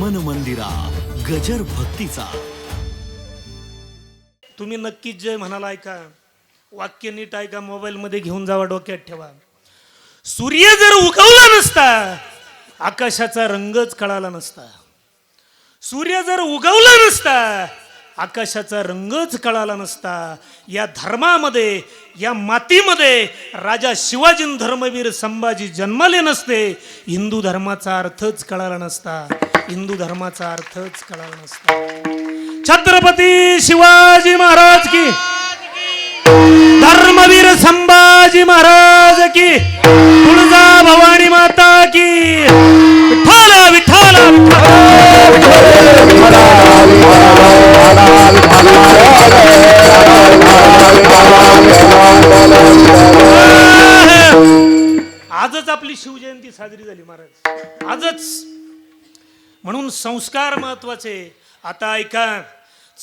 मन मंदिरा गजर भक्तीचा. तुम्ही नक्कीच जय म्हणाला ऐका. वाक्य नीट ऐका मोबाईलमध्ये घेऊन जावा डोक्यात ठेवा. सूर्य जर उगवला नसता आकाशाचा रंगच कळाला नसता. सूर्य जर उगवला नसता आकाशाचा रंगच कळाला नसता. या धर्मामध्ये या मातीमध्ये राजा शिवाजी धर्मवीर संभाजी जन्माले नसते. हिंदू धर्माचा अर्थच कळाला नसता. हिंदू धर्माचा अर्थच कळाला नसता. छत्रपती शिवाजी महाराज की. धर्मवीर संभाजी महाराज की. तुळजा भवानी माता की. विठ्ठल विठ्ठल! साजरी झाली महाराज. आजच म्हणून संस्कार महत्त्वाचे. आता ऐका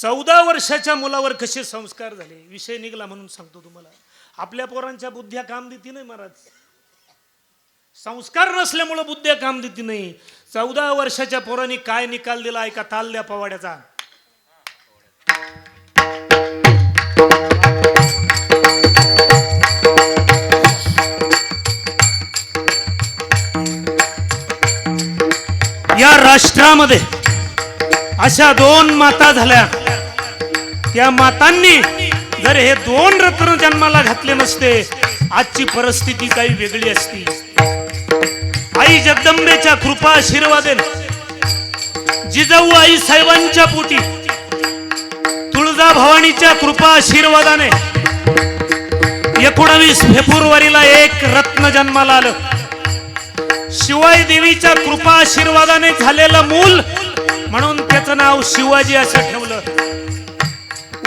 चौदा वर्षाच्या मुलावर कसे संस्कार झाले? विषय निघला म्हणून सांगतो तुम्हाला. आपल्या पोरांच्या बुद्ध्या काम देती नाही महाराज. संस्कार नसल्यामुळं बुद्ध्या काम देती नाही. चौदा वर्षाच्या पोरांनी काय निकाल दिला? ऐका ताल द्या पवाड्याचा. या राष्ट्रामध्ये अशा दोन माता झाल्या. त्या मातांनी जर हे दोन रत्न जन्माला घातले नसते आजची परिस्थिती काही वेगळी असती. आई जगदंबेच्या कृपा आशीर्वादेन जिजाऊ आई साहेबांच्या पोटी. तुळजा भवानीच्या कृपा आशीर्वादाने एकोणावीस फेब्रुवारीला एक रत्न जन्माला आलं. शिवाई देवीच्या कृपा आशीर्वादाने झालेलं मूल म्हणून त्याचं नाव शिवाजी असं ठेवलं.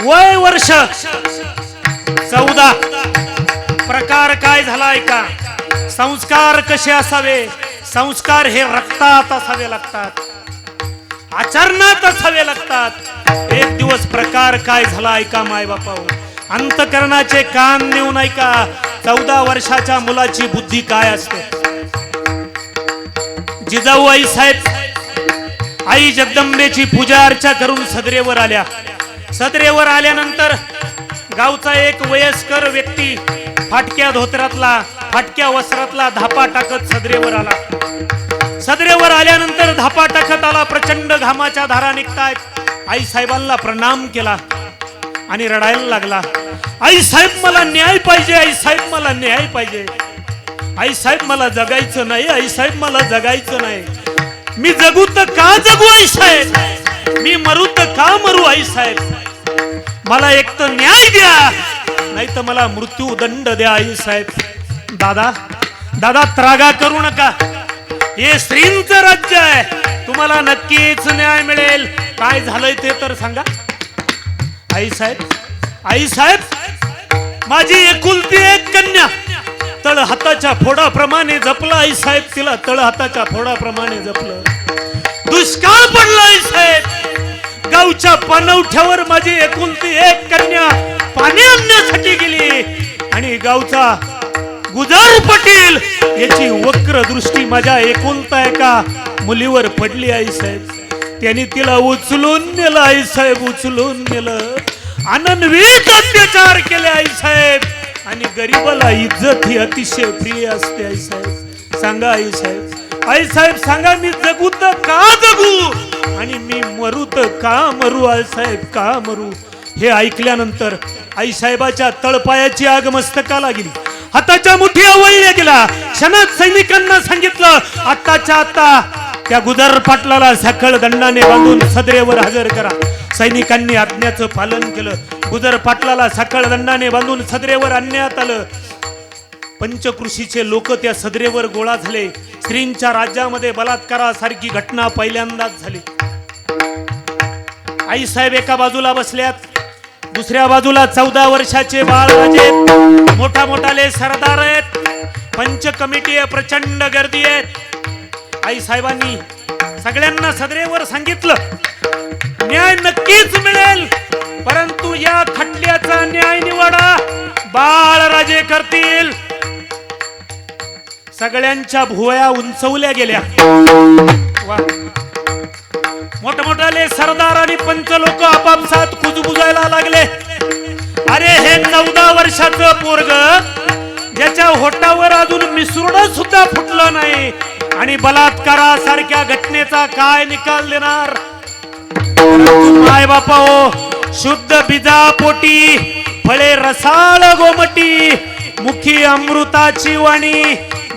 वय वर्ष चौदा. प्रकार काय झाला का संस्कार कसे असावे? संस्कार हे रक्तात असावे लागतात. आचरणात असावे लागतात. एक दिवस प्रकार काय झाला ऐका माय बापा अंतकरणाचे कान नेऊन ऐका. चौदा वर्षाच्या मुलाची बुद्धी काय असते? जिजाऊ आई साहेब आई जगदंबेची पूजा अर्चा करून सदरेवर आल्या. सदरेवर आल्यानंतर गावचा एक वयस्कर व्यक्ती फाटक्या धोत्रातला फाटक्या वस्त्रातला धापा टाकत सदरेवर आला. सदरेवर आल्यानंतर धापा टाकत आला प्रचंड घामाच्या धारा निघतायत. आई साहेबांना प्रणाम केला आणि रडायला लागला. आई साहेब मला न्याय पाहिजे आई साहेब मला न्याय पाहिजे. आई साहेब मला जगायचं नाही आई साहेब मला जगायचं नाही. मी जगू तर का जगू आई साहेब? मी मरू तर का मरू आई साहेब? मला एक तर न्याय द्या नाही तर मला मृत्यू दंड द्या आई साहेब. दादा दादा त्रागा करू नका. हे श्रींचं राज्य आहे. तुम्हाला नक्कीच न्याय मिळेल. काय झालंय ते तर सांगा. आई साहेब आई साहेब माझी एकुलती एक कन्या. हाताच्या फोडाप्रमाणे जपलं आई साहेब तिला तळ हाताच्या फोडाप्रमाणे जपलं. दुष्काळ पडला आई साहेब. गावच्या पानवठ्यावर माझी एकुलती एक कन्या पाणी आणण्यासाठी गेली. आणि गावचा गुजार पटेल याची वक्र दृष्टी माझ्या एकुलता एका मुलीवर पडली आई साहेब. त्यांनी तिला उचलून नेलं आई साहेब उचलून नेलं. अनन्वित अत्याचार केले आई साहेब. आणि गरीबाला इज्जत ही अतिशय प्रिय असते आई साहेब. सांगा आई साहेब. आई साहेब सांगा मी जगू तर का जगू? आणि मी मरू तर का मरू आई साहेब का मरू? हे ऐकल्यानंतर आई साहेबाच्या तळपायाची आग मस्तकाला गेली. हाताच्या मुठी आवळल्या गेला. क्षणात सैनिकांना सांगितलं आत्ताच्या आत्ता त्या गुदर पाटलाला साखळ दंडाने बांधून सदरेवर हजर करा. सैनिकांनी आज्ञाचं पालन केलं. गुजर पाटलाला सकाळ दंडाने बांधून सदरेवर आणण्यात आलं. पंचकृषीचे लोक त्या सदरेवर गोळा झाले. स्त्रींच्या राज्यामध्ये बलात्कारासारखी घटना पहिल्यांदाच झाली. आई साहेब एका बाजूला बसल्यात. दुसऱ्या बाजूला चौदा वर्षाचे बाळराजे आहेत. मोठा मोठाले सरदार आहेत. पंच कमिटी आहे प्रचंड गर्दी आहेत आई साहेबांनी सगळ्यांना सदरेवर सांगितलं. न्याय नक्कीच मिळेल. परंतु या खटल्याचा न्याय निवाडा बाळराजे करतील. सगळ्यांच्या भुवया उंचवल्या गेल्या. मोठमोठाले सरदार आणि पंच लोक आपापसात कुजबुजायला लागले. अरे हे चौदा वर्षाचं पोरग ज्याच्या होटावर अजून मिसरुड सुद्धा फुटलं नाही. आणि बलात्कारासारख्या घटनेचा काय निकाल देणार? माय बापा हो. शुद्ध बिजा पोटी फळे रसाळ गोमटी मुखी अमृताची वाणी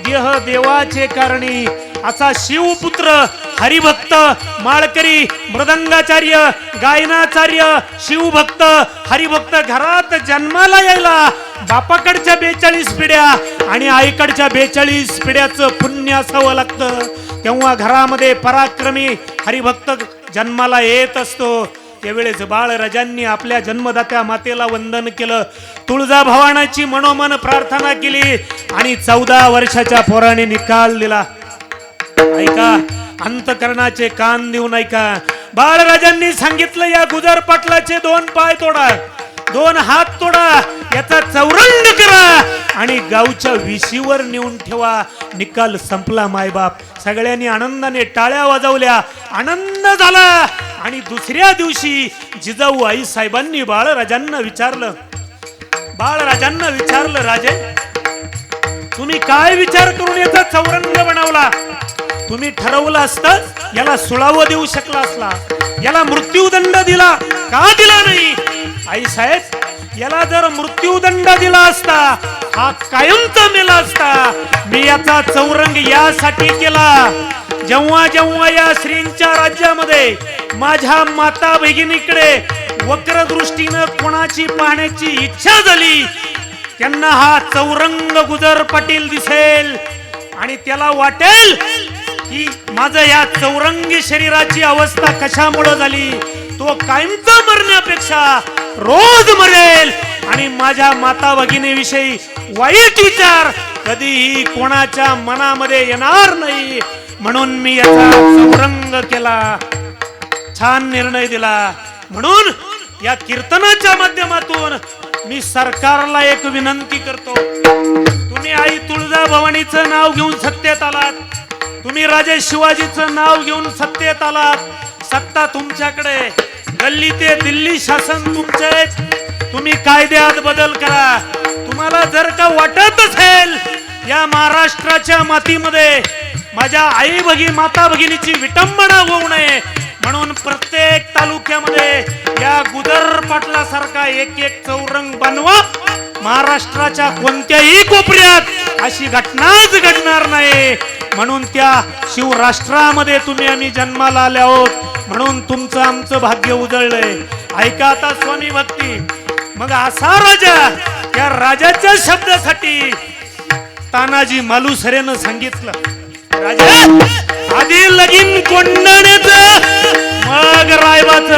देह देवाचे कारणी. असा शिवपुत्र हरिभक्त माळकरी मृदंगाचार्य गायनाचार्य शिवभक्त हरिभक्त घरात जन्माला यायला बापाकडच्या बेचाळीस पिढ्या आणि आईकडच्या बेचाळीस पिढ्याचं पुण्य असावं लागतं. तेव्हा घरामध्ये पराक्रमी हरिभक्त जन्माला येत असतो. त्यावेळेस बाळराजांनी आपल्या जन्मदात्या मातेला वंदन केलं. तुळजा भवानाची मनोमन प्रार्थना केली आणि चौदा वर्षाच्या पोराने निकाल दिला. ऐका अंतकरणाचे कान देऊन ऐका. बाळराजांनी सांगितलं या गुजर पाटलाचे दोन पाय तोडा दोन हात तोडा याचा चौरंग करा आणि गावच्या विशीवर नेऊन ठेवा. निकाल संपला मायबाप. सगळ्यांनी आनंदाने टाळ्या वाजवल्या. आनंद झाला. आणि दुसऱ्या दिवशी जिजाऊ आई साहेबांनी बाळराजांना विचारलं. बाळराजांना विचारलं राजे तुम्ही काय विचार करून याचा चौरंग बनवला? तुम्ही ठरवलं असतं याला सुळावं देऊ शकला असला. याला मृत्यूदंड दिला. का दिला नाही? आई साहेब याला जर मृत्यूदंड दिला असता हा कायमचा मेला असता. मी याचा चौरंग यासाठी केला. जेव्हा जेव्हा या श्रींच्या राज्यामध्ये माझ्या माता भगिनीकडे वक्र दृष्टीनं कोणाची पाहण्याची इच्छा झाली त्यांना हा चौरंग गुजर पाटील दिसेल. आणि त्याला वाटेल की माझं या चौरंगी शरीराची अवस्था कशामुळे झाली तो कायमचा मरण्यापेक्षा रोज मरेल. आणि माझ्या माता भगिनीविषयी वाईट विचार कधीही कोणाच्या मनामध्ये येणार नाही. म्हणून मी याचा संरंग केला. छान निर्णय दिला. म्हणून या कीर्तनाच्या माध्यमातून मी सरकारला एक विनंती करतो. तुम्ही आई तुळजा भवानीचं नाव घेऊन सत्तेत आलात. तुम्ही राजे शिवाजीचं नाव घेऊन सत्तेत आलात. सत्ता तुमच्याकडे गल्ली ते दिल्ली शासन तुमचे तुम्ही कायद्यात बदल करा. तुम्हाला जर का वाटत असेल या महाराष्ट्राच्या मातीमध्ये माझ्या आई भगी माता भगिनीची विटंबना होऊ नये. म्हणून प्रत्येक तालुक्यामध्ये या गुदर पाटलासारखा एक एक चौरंग बनवा. महाराष्ट्राच्या कोणत्याही कोपऱ्यात अशी घटनाच घडणार नाही. म्हणून त्या शिवराष्ट्रामध्ये तुम्ही आम्ही जन्माला आले आहोत. म्हणून तुमचं आमचं भाग्य उजळलंय. ऐका आता स्वामी भक्ती. मग असा राजा या राजाच्या शब्दासाठी तानाजी मालुसरेनं सांगितलं. आधी लगीन कोंडाण्याच मग रायबाच.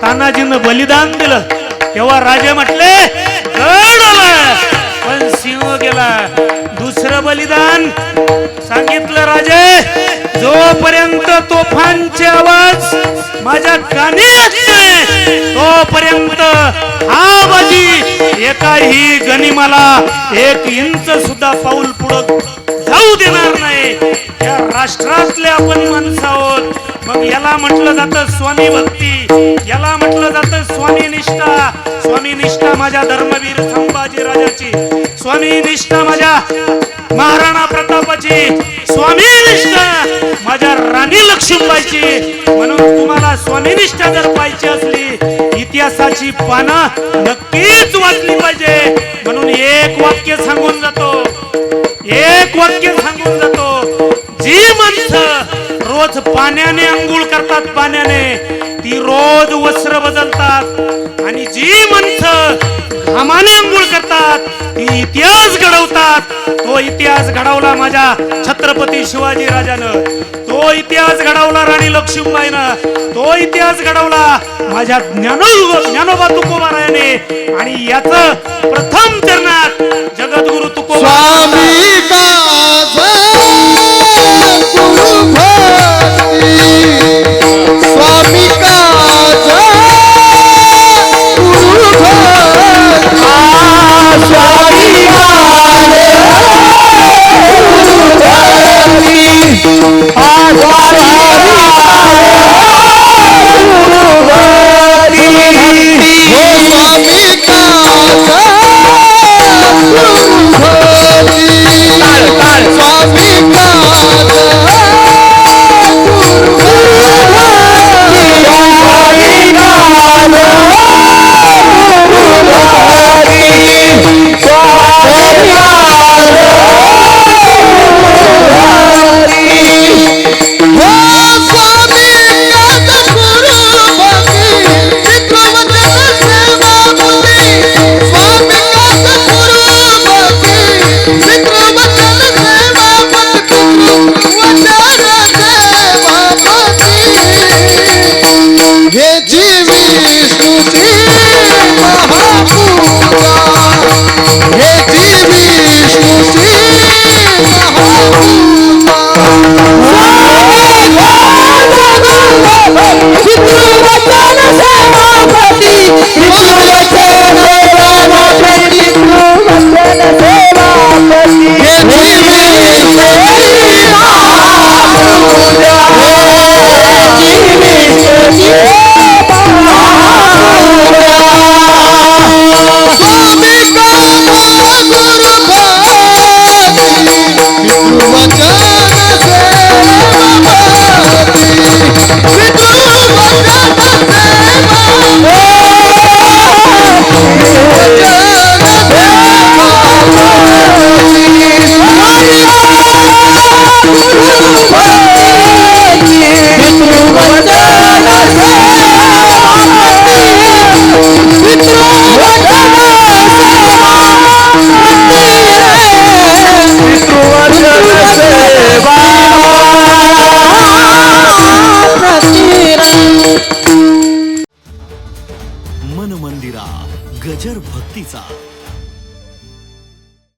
तानाजीनं बलिदान दिलं. तेव्हा राजे म्हटले गड पण सिंह गेला. दुसरं बलिदान सांगितलं राजे. जोपर्यंत तोफांचे आवाज माझ्या कानी असते तोपर्यंत हा बाजी एकाही गनिमाला एक इंच सुद्धा पाऊल पुढं जाऊ देणार नाही. या राष्ट्रातले आपण माणसं आहोत. मग याला म्हटलं जातं स्वामी भक्ती. याला म्हटलं जात स्वामी निष्ठा. स्वामी निष्ठा माझ्या धर्मवीर संभाजी राजाची. स्वामी निष्ठा माझ्या महाराणा प्रतापाची. स्वामी निष्ठा माझ्या राणी लक्ष्मीबाईची. म्हणून तुम्हाला स्वामी निष्ठा जर पाहिजे असली इतिहासाची पानं नक्कीच वाचली पाहिजे. म्हणून एक वाक्य सांगून जातो. एक वाक्य सांगून जातो. जी माणसं रोज पाण्याने अंघोळ करतात पाण्याने वस्त्र बदलतात आणि जी माणसं घामाने अंघोळ करतात ती इतिहास घडवतात. तो इतिहास घडवला माझ्या छत्रपती शिवाजी राजानं. तो इतिहास घडवला राणी लक्ष्मीबाईनं. तो इतिहास घडवला माझ्या ज्ञानो ज्ञानोबा तुकोबारायाने. आणि याच प्रथम चरणात जगद्गुरु तुकोबा स्वामी का